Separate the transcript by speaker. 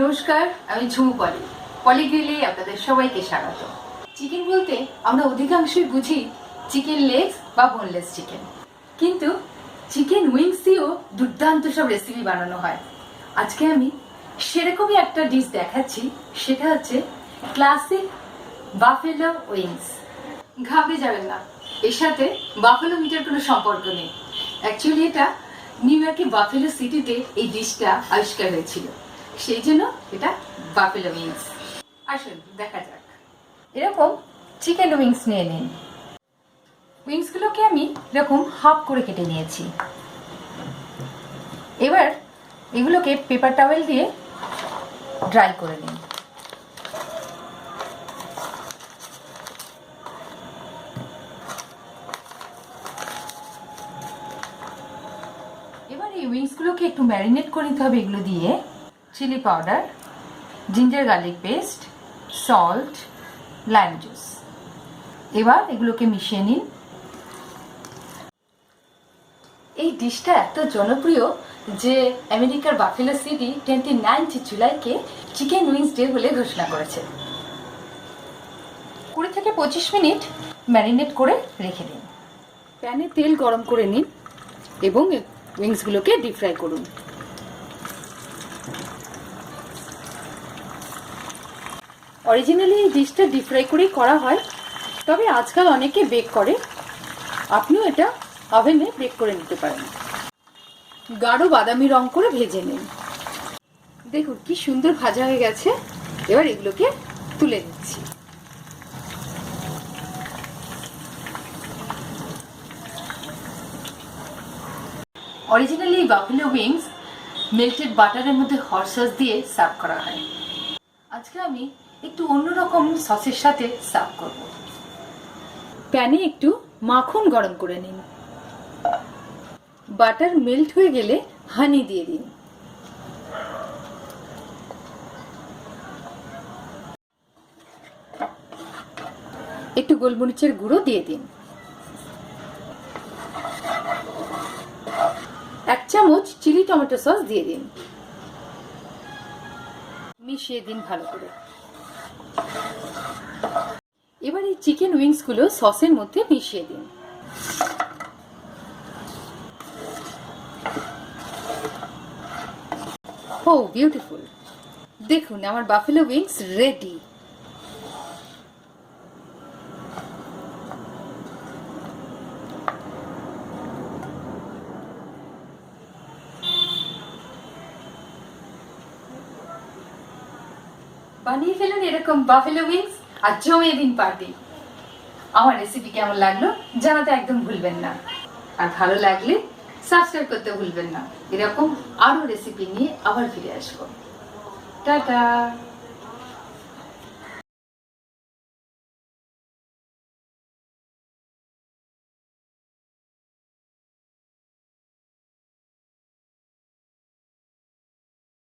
Speaker 1: নমস্কার, আমি ঝুমু পলি। পলি গ্রিলে আপনাদের সবাইকে স্বাগত। চিকেন বলতে আমরা অধিকাংশই বুঝি চিকেন লেগস বা বোনলেস চিকেন কিন্তু চিকেন উইংস দিয়েও দুর্দান্ত সব রেসিপি বানানো হয়। আজকে আমি সেরকমই একটা ডিশ দেখাচ্ছি, সেটা হচ্ছে ক্লাসিক বাফেলো উইংস ঘাবড়ে যাবেন না। এর সাথে বাফেলো মিটার কোনো সম্পর্ক নেই। অ্যাকচুয়ালি এটা নিউ ইয়র্কে বাফেলো সিটিতে এই ডিশটা আবিষ্কার হয়েছিল। সেই জন্য এটা বাফেলো উইংস আসুন, দেখা যাক। এরকম চিকেন উইংস নিয়ে নিন। উইংসগুলোকে আমি এরকম হাফ করে কেটে নিয়েছি। এবার এগুলোকে পেপার টাওয়েল দিয়ে ড্রাই করে নিন। এবার এই উইংসগুলোকে একটু ম্যারিনেট করে নিতে হবে এগুলো দিয়ে। Chilli powder ginger garlic paste salt lime juice এবার এগুলোকে মিশিয়ে নিন। এই ডিশটা এত জনপ্রিয় যে আমেরিকার বাফেলো সিটি টোয়েন্টি নাইনথ জুলাইকে চিকেন উইংস ডে বলে ঘোষণা করেছে। কুড়ি থেকে পঁচিশ মিনিট ম্যারিনেট করে রেখে দিন। প্যানে তেল গরম করে নিন এবং উইংসগুলোকে ডিপ ফ্রাই করুন। অরিজিনালি এই ডিশটা ডিপ ফ্রাই করেই করা হয়, তবে আজকাল অনেকে বেক করে। আপনিও এটা ওভেনে বেক করে নিতে পারেন। গাঢ় বাদামি রং করে ভেজে নিন। দেখুন, কি সুন্দর ভাজা হয়ে গেছে। এবার এগুলোকে তুলে দিচ্ছি অরিজিনালি বাফেলো উইংস মেল্টেড বাটারের মধ্যে হট সস দিয়ে সার্ভ করা হয়। আজকে আমি একটু অন্যরকম সসের সাথে সার্ভ করব। প্যানে একটু মাখন গরম করে নিন। বাটার মেল্ট হয়ে গেলে হানি দিয়ে দিন। একটু গোলমরিচের গুঁড়ো দিয়ে দিন। এক চামচ চিলি টমেটো সস দিয়ে দিন। মিশিয়ে দিন ভালো করে। এবার এই চিকেন উইংসগুলো সসের মধ্যে মিশিয়ে দিন। ও বিউটিফুল দেখুন, আমার বাফেলো উইংস রেডি বানিয়ে ফেলুন এরকম বাফেলো উইংস আর জমিয়ে দিন পার্টি আমার রেসিপি কেমন লাগল জানাতে একদম ভুলবেন না। আর ভালো লাগলে সাবস্ক্রাইব করতে ভুলবেন না। এরকম আরও রেসিপি নিয়ে আবার ফিরে আসব। টাটা!